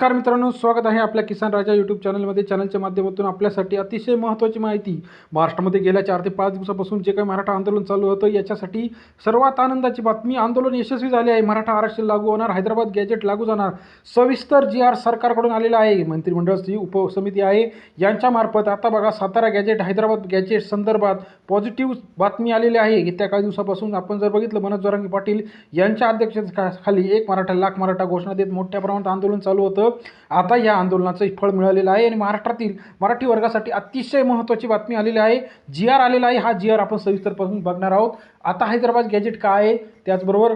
नमस्कार मित्रांनो स्वागत आहे आपल्या किसान राजा यूट्यूब चॅनलमध्ये चॅनलच्या माध्यमातून आपल्यासाठी अतिशय महत्त्वाची माहिती. महाराष्ट्रामध्ये गेल्या चार ते पाच दिवसापासून जे काही मराठा आंदोलन चालू होतं याच्यासाठी सर्वात आनंदाची बातमी आंदोलन यशस्वी झाले आहे. मराठा आरक्षण लागू होणार हैदराबाद गॅजेट लागू जाणार सविस्तर जी आर सरकारकडून आलेला आहे. मंत्रिमंडळाची उपसमिती आहे. यांच्यामार्फत आता बघा सातारा गॅजेट हैदराबाद गॅजेट संदर्भात पॉझिटिव्ह बातमी आलेली आहे. येत्या काही दिवसापासून आपण जर बघितलं मनोज जोरांगी पाटील यांच्या अध्यक्षतेखाली एक मराठा लाख मराठा घोषणा देत मोठ्या प्रमाणात आंदोलन चालू होतं. आता या आंदोलनाचं फळ मिळालेलं आहे आणि महाराष्ट्रातील मराठी वर्गासाठी अतिशय महत्त्वाची बातमी आलेली आहे. जी आर आलेला आहे. हा जी आर आपण सविस्तरपासून बघणार आहोत. आता हैदराबाद गॅजेट काय आहे? त्याचबरोबर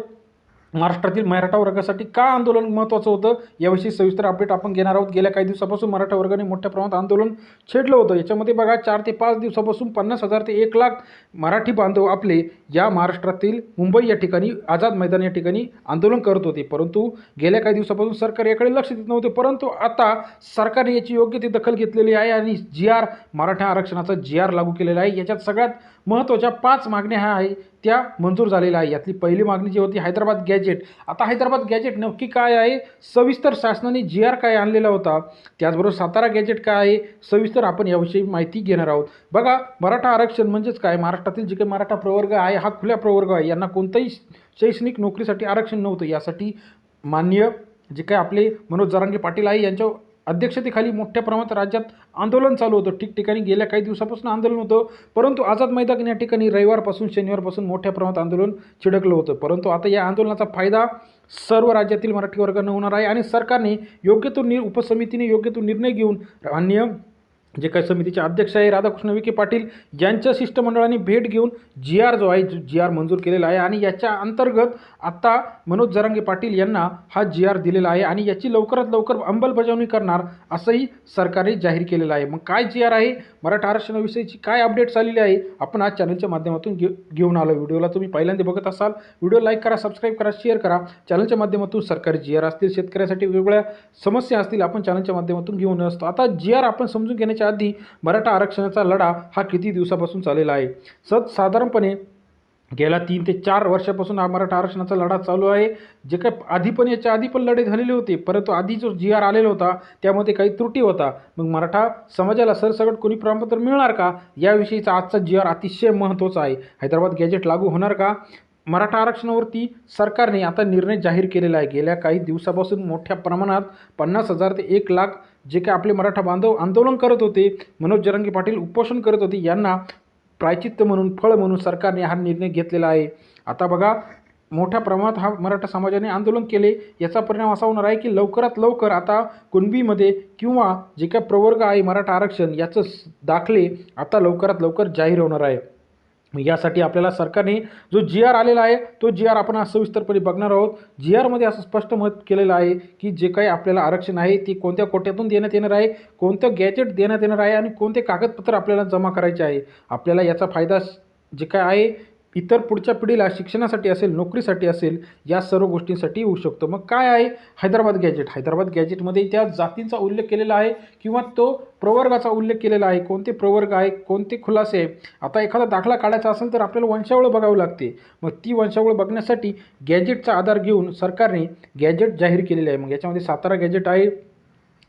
महाराष्ट्रातील मराठा वर्गासाठी का आंदोलन महत्त्वाचं होतं? याविषयी सविस्तर अपडेट आपण घेणार आहोत. गेल्या काही दिवसापासून मराठा वर्गाने मोठ्या प्रमाणात आंदोलन छेडलं होतं. याच्यामध्ये बघा चार ते पाच दिवसापासून पन्नास हजार ते एक लाख मराठी बांधव आपले या महाराष्ट्रातील मुंबई या ठिकाणी आझाद मैदान या ठिकाणी आंदोलन करत होते. परंतु गेल्या काही दिवसापासून सरकार याकडे लक्ष देत नव्हते. परंतु आता सरकारने याची योग्य ती दखल घेतलेली आहे आणि जी आर मराठा आरक्षणाचा जी आर लागू केलेला आहे. याच्यात सगळ्यात महत्त्वाच्या पाच मागण्या ह्या आहे. त्या मंजूर झालेल्या आहे. यातली पहिली मागणी जी होती हैदराबाद गॅजेट आता हैदराबाद गॅजेट नक्की काय आहे? सविस्तर शासनाने जी आर काय आणलेला होता? त्याचबरोबर सातारा गॅजेट काय आहे? सविस्तर आपण याविषयी माहिती घेणार आहोत. बघा मराठा आरक्षण म्हणजेच काय? महाराष्ट्रातील जे काही मराठा प्रवर्ग आहे हा खुल्या प्रवर्ग आहे. यांना कोणतंही शैक्षणिक नोकरीसाठी आरक्षण नव्हतं. यासाठी मान्य जे काय आपले मनोज जरांगे पाटील आहे यांच्या अध्यक्षतेखाली मोठ्या प्रमाणात राज्यात आंदोलन चालू होतं. ठिकठिकाणी गेल्या काही दिवसापासून आंदोलन होतं. परंतु आझाद मैदान या ठिकाणी रविवारपासून शनिवारपासून मोठ्या प्रमाणात आंदोलन चिडकलं होतं. परंतु आता या आंदोलनाचा फायदा सर्व राज्यातील मराठी वर्गांना होणार आहे आणि सरकारने योग्य तो नि उपसमितीने योग्य तो निर्णय घेऊन अन्य जे काही समितीचे अध्यक्ष आहे राधाकृष्ण विखे पाटील यांच्या शिष्टमंडळाने भेट घेऊन जी आर जो आहे जी आर मंजूर केलेला आहे आणि याच्या अंतर्गत आत्ता मनोज जरांगे पाटील यांना हा जी आर दिलेला आहे आणि याची लवकरात लवकर अंमलबजावणी करणार असंही सरकारने जाहीर केलेलं आहे. मग काय जी आर आहे मराठा आरक्षणाविषयीची काय अपडेट्स आलेली आहे आपण आज चॅनलच्या माध्यमातून घे घेऊन आलो. व्हिडिओला तुम्ही पहिल्यांदा बघत असाल व्हिडिओ लाईक करा सबस्क्राईब करा शेअर करा. चॅनलच्या माध्यमातून सरकारी जी आर असतील शेतकऱ्यासाठी वेगवेगळ्या समस्या असतील आपण चॅनलच्या माध्यमातून घेऊन असतो. आता जी आर आपण समजून घेण्याच्या आधी मराठा आरक्षणाचा लढा हा किती दिवसापासून चाललेला आहे? सत साधारणपणे गेल्या तीन ते चार वर्षापासून हा मराठा आरक्षणाचा लढा चालू आहे. जे काय आधी पण याच्या आधी पण लढे झालेले होते परंतु आधी जो जी आर आलेला होता त्यामध्ये काही त्रुटी होता. मग मराठा समाजाला सरसकट कोणी प्रमाणपत्र मिळणार का? याविषयीचा आजचा जी आर अतिशय महत्त्वाचा आहे. हैदराबाद गॅजेट लागू होणार का? मराठा आरक्षणावरती सरकारने आता निर्णय जाहीर केलेला आहे. गेल्या काही दिवसापासून मोठ्या प्रमाणात पन्नास हजार ते एक लाख जे काही आपले मराठा बांधव आंदोलन करत होते मनोज जरंगी पाटील उपोषण करत होते यांना प्रायचित्य म्हणून फळ म्हणून सरकारने हा निर्णय घेतलेला आहे. आता बघा मोठ्या प्रमाणात हा मराठा समाजाने आंदोलन केले याचा परिणाम असा होणार आहे की लवकरात लवकर आता कुणबीमध्ये किंवा जे काय प्रवर्ग आहे मराठा आरक्षण याचं दाखले आता लवकरात लवकर जाहीर होणार आहे. यासाठी आपल्याला सरकारने जो जी आर आलेला आहे तो जी आर आपण आज सविस्तरपणे बघणार आहोत. जी आरमध्ये असं स्पष्ट मत केलेलं आहे की जे काही आपल्याला आरक्षण आहे ते कोणत्या कोट्यातून देण्यात येणार आहे कोणतं गॅजेट देण्यात येणार आहे आणि कोणते कागदपत्र आपल्याला जमा करायचे आहे. आपल्याला याचा फायदा जे काय आहे इतर पुढच्या पिढीला शिक्षणासाठी असेल नोकरीसाठी असेल या सर्व गोष्टींसाठी होऊ शकतो. मग काय आहे? हैदराबाद गॅजेट हैदराबाद गॅजेटमध्ये त्या जातींचा उल्लेख केलेला आहे किंवा तो प्रवर्गाचा उल्लेख केलेला आहे? कोणते प्रवर्ग आहे? कोणते खुलासे आहे? आता एखादा दाखला काढायचा असेल तर आपल्याला वंशावळ बघावं लागते. मग ती वंशावळ बघण्यासाठी गॅजेटचा आधार घेऊन सरकारने गॅजेट जाहीर केलेले आहे. मग याच्यामध्ये सातारा गॅजेट आहे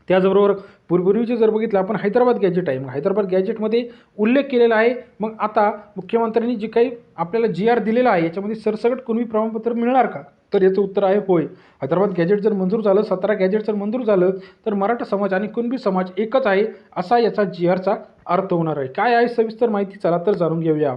त्याचबरोबर पूर्वीचे जर बघितलं आपण हैदराबाद गॅजेट आहे. मग हैदराबाद गॅजेटमध्ये उल्लेख केलेला आहे. मग आता मुख्यमंत्र्यांनी जे काही आपल्याला जी आर दिलेला आहे याच्यामध्ये सरसकट कुणबी प्रमाणपत्र मिळणार का? तर याचं उत्तर आहे होय. हैदराबाद गॅजेट जर मंजूर झालं सतरा गॅजेट जर मंजूर झालं तर मराठा समाज आणि कुणबी समाज एकच आहे असा याचा जी आरचा अर्थ होणार आहे. काय आहे सविस्तर माहिती चला तर जाणून घेऊया.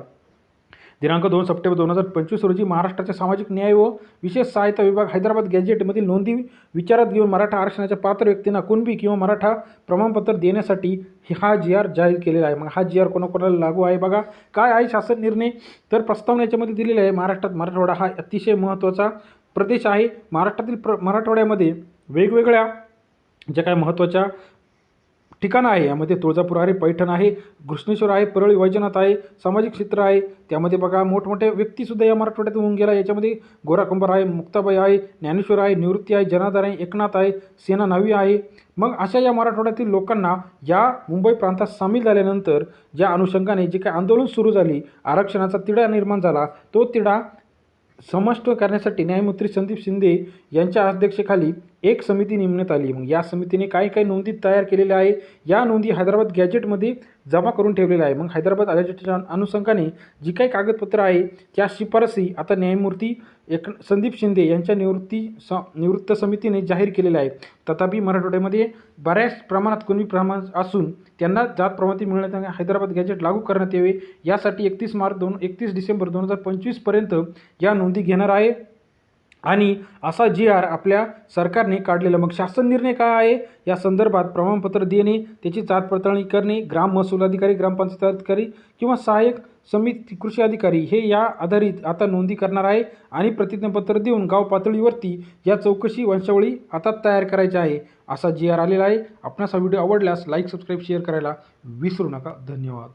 दिनांक दोन सप्टेंबर दोन हजार पंचवीस रोजी महाराष्ट्राच्या सामाजिक न्याय व विशेष सहायता विभाग हैदराबाद गॅजेटमधील नोंदी विचारात घेऊन मराठा आरक्षणाच्या पात्र व्यक्तींना कुणबी किंवा मराठा प्रमाणपत्र देण्यासाठी हे हा जी आर जाहीर केलेला आहे. मग हा जी आर कोणाकोणाला लागू आहे बघा. काय आहे शासन निर्णय? तर प्रस्तावना याच्यामध्ये दिलेला आहे महाराष्ट्रात मराठवाडा हा अतिशय महत्त्वाचा प्रदेश आहे. महाराष्ट्रातील प्र मराठवाड्यामध्ये वेगवेगळ्या ज्या काय महत्त्वाच्या ठिकाणं आहे. यामध्ये तुळजापूर आहे पैठण आहे घृष्णेश्वर आहे परळी वैजनाथ आहे सामाजिक क्षेत्र आहे. त्यामध्ये बघा मोठमोठे व्यक्तीसुद्धा या मराठवाड्यात होऊन गेला. याच्यामध्ये गोराकुंभार आहे मुक्ताबाई आहे ज्ञानेश्वर आहे निवृत्ती आहे जनाधार आहे एकनाथ आहे सेना नवी आहे. मग अशा या मराठवाड्यातील लोकांना या मुंबई प्रांतात सामील झाल्यानंतर ज्या अनुषंगाने जे काही आंदोलन सुरू झाली आरक्षणाचा तिढा निर्माण झाला तो तिढा समष्ट करण्यासाठी न्यायमूर्ती संदीप शिंदे यांच्या अध्यक्षेखाली एक समिती नेमण्यात आली. मग या समितीने काय काय नोंदी तयार केलेल्या आहे या नोंदी हैदराबाद गॅजेटमध्ये जमा करून ठेवलेल्या आहे मग हैदराबाद गॅजेटच्या अनुषंगाने जी काही कागदपत्रं आहे त्या शिफारसी आता न्यायमूर्ती एक संदीप शिंदे यांच्या निवृत्ती स निवृत्त समितीने जाहीर केलेल्या आहे तथापि मराठवाड्यामध्ये बऱ्याच प्रमाणात कमी प्रमाण असून त्यांना जात प्रमाणात मिळण्यात हैदराबाद गॅजेट लागू करण्यात यावे यासाठी एकतीस मार्च दोन एकतीस डिसेंबर दोन हजार पंचवीसपर्यंत या नोंदी घेणार आहे. आणि असा जी आर आपल्या सरकारने काढलेला मग शासन निर्णय काय आहे? या संदर्भात प्रमाणपत्र देणे त्याची जात पडताळणी करणे ग्राम महसूल अधिकारी ग्रामपंचायत अधिकारी किंवा सहाय्यक समिती कृषी अधिकारी हे या आधारित आता नोंदी करणार आहे आणि प्रतिज्ञापत्र देऊन गाव पातळीवरती या चौकशी वंशावळी आता तयार करायची आहे. असा जी आर आलेला आहे. आपणास हा व्हिडिओ आवडल्यास लाईक सबस्क्राईब शेअर करायला विसरू नका. धन्यवाद.